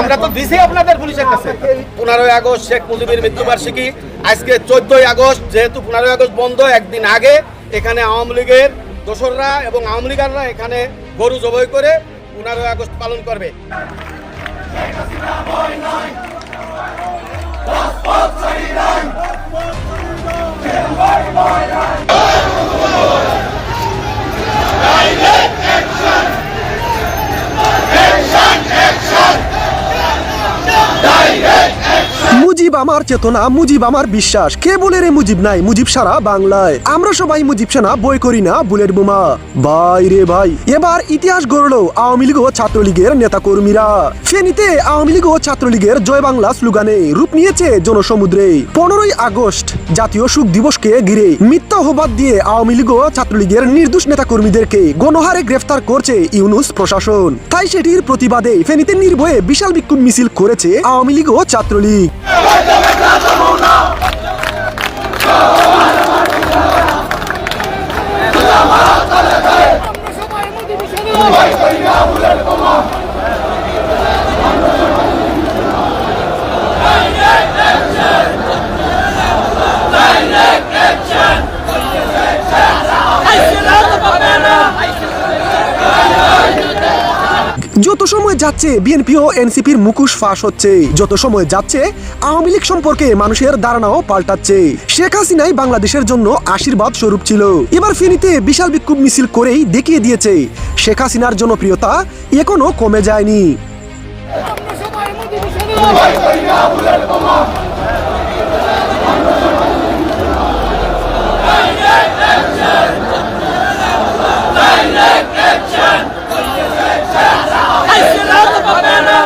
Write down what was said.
আমরা তো দিছি আপনাদের পুলিশের কাছে। পনেরোই আগস্ট শেখ মুজিবের মৃত্যুবার্ষিকী। আজকে চোদ্দই আগস্ট, যেহেতু পনেরোই আগস্ট বন্ধ, একদিন আগে এখানে আওয়ামী লীগের দোসররা এবং আওয়ামী লীগাররা এখানে গরু জবাই করে পনেরোই আগস্ট পালন করবে। মুজিব আমার চেতনা, মুজিব আমার বিশ্বাস। কে বলে রে মুজিব নাই? মুজিব সারা বাংলায়। আমরা সবাই মুজিব সেনা, বই করি না বুলেট বোমা। ভাই রে ভাই। এবার ইতিহাস গড়লো আওয়ামী লীগ ও ছাত্রলীগের নেতা কর্মীরা ফেনীতে আওয়ামী লীগ ও ছাত্রলীগের জয় বাংলা স্লোগানে রূপ নিয়েছে জনসমুদ্রে। পনেরোই আগস্ট জাতীয় সুখ দিবসকে ঘিরে মিথ্যা অপবাদ দিয়ে আওয়ামী লীগ ও ছাত্রলীগের নির্দোষ নেতা কর্মীদেরকে গণহারে গ্রেফতার করছে ইউনুস প্রশাসন। তাই সেটির প্রতিবাদে ফেনীতে নির্ভয়ে বিশাল বিক্ষোভ মিছিল করেছে আওয়ামী লীগ ও ছাত্রলীগ। Oh! যত সময় যাচ্ছে বিএনপি ও এনসিপির মুখোশ ফাঁস হচ্ছে। যত সময় যাচ্ছে, আওয়ামী লীগ সম্পর্কে মানুষের ধারণাও পাল্টাচ্ছে। শেখ হাসিনাই বাংলাদেশের জন্য আশীর্বাদ স্বরূপ ছিল। এবার ফেনীতে বিশাল বিক্ষোভ মিছিল করেই দেখিয়ে দিয়েছে, শেখ হাসিনার জনপ্রিয়তা এখনও কমে যায়নি।